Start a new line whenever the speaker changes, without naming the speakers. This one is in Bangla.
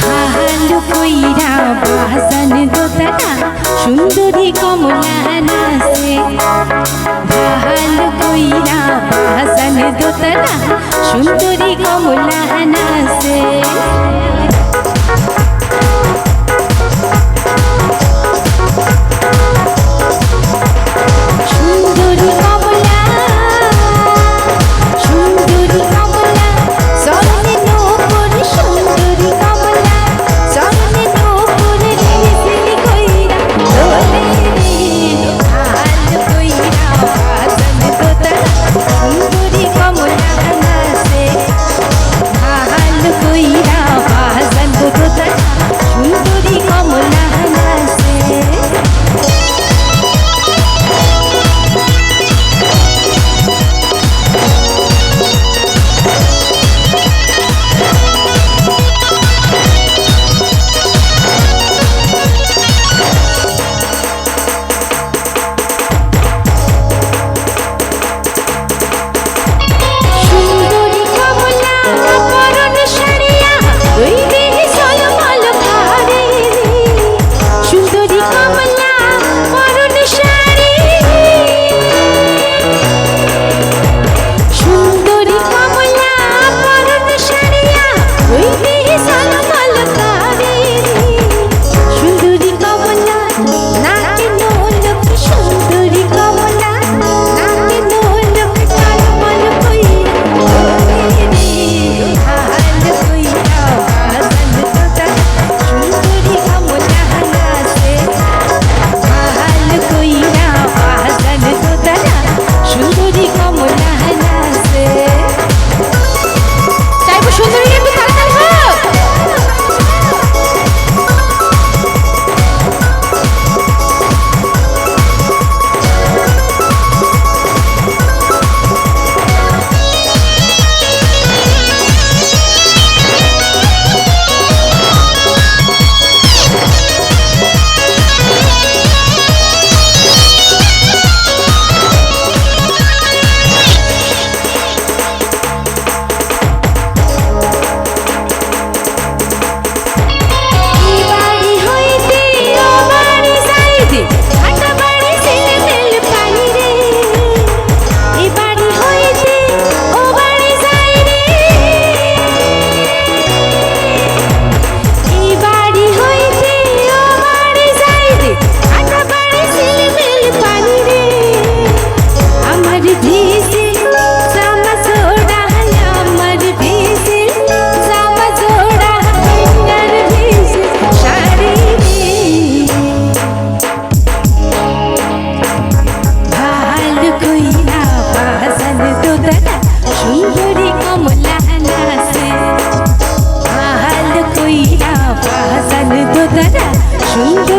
ভালো কইরা বাসান দোতারা সুন্দরী কমলা নাচে। ভালো কইরা বাসান দোতারা সুন্দরী কমলা নাচে। Dream